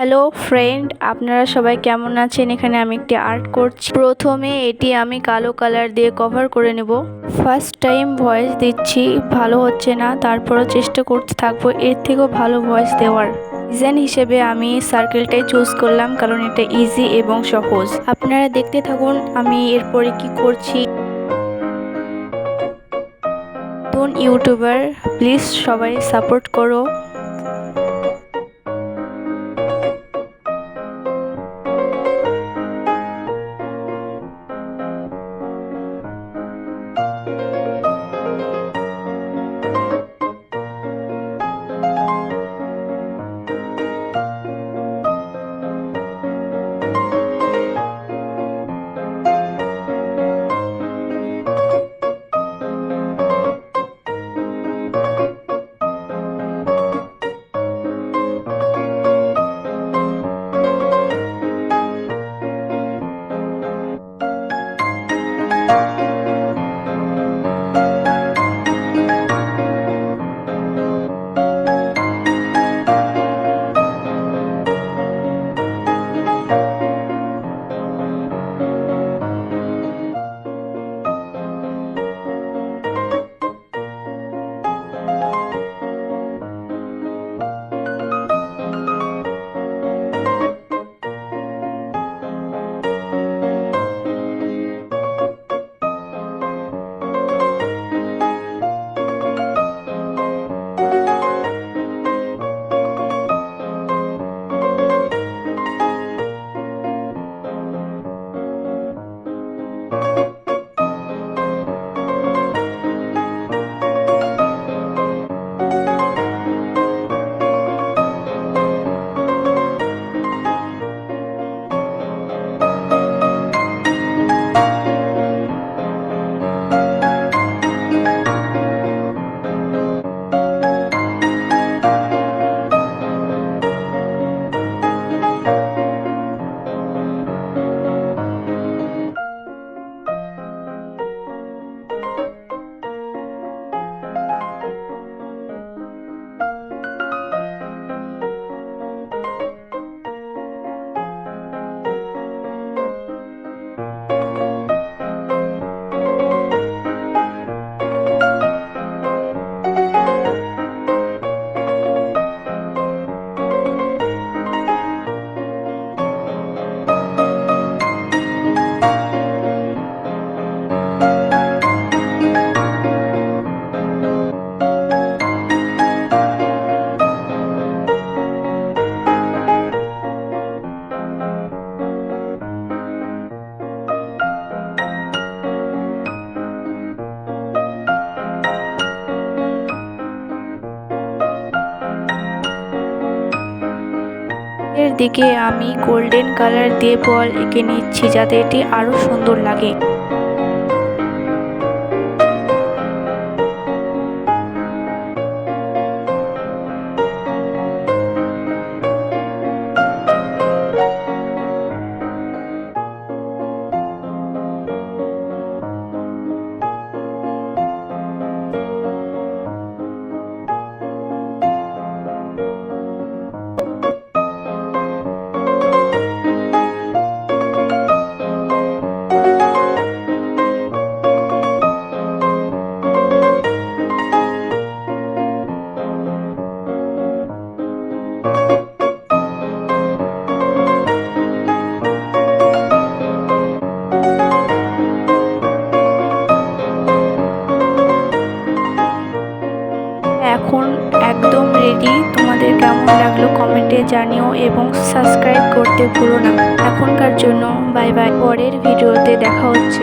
Hello friend আপনারা সবাই কেমন আছেন? এখানে আমি একটি আর্ট করছি। প্রথমে এটি আমি কালো কালার দিয়ে কভার করে নেব। ফার্স্ট টাইম ভয়েস দিচ্ছি, ভালো হচ্ছে না। তারপরও চেষ্টা করতে থাকব, এর থেকেও ভালো ভয়েস দেওয়ার। ডিজাইন হিসেবে আমি সার্কেলটাই চুজ করলাম, কারণ এটা ইজি এবং সহজ। আপনারা দেখতে থাকুন, আমি এরপরে কি করছি। নতুন ইউটিউবার প্লিজ সবাই সাপোর্ট করো। দিকে আমি গোল্ডেন কালার দিয়ে বল এঁকে নিচ্ছি যাতে এটি আরও সুন্দর লাগে। কেমন লাগল কমেন্টে জানিও এবং সাবস্ক্রাইব করতে ভুলো না। এখনকার জন্য বাই বাই পরের ভিডিওতে দেখা হচ্ছে।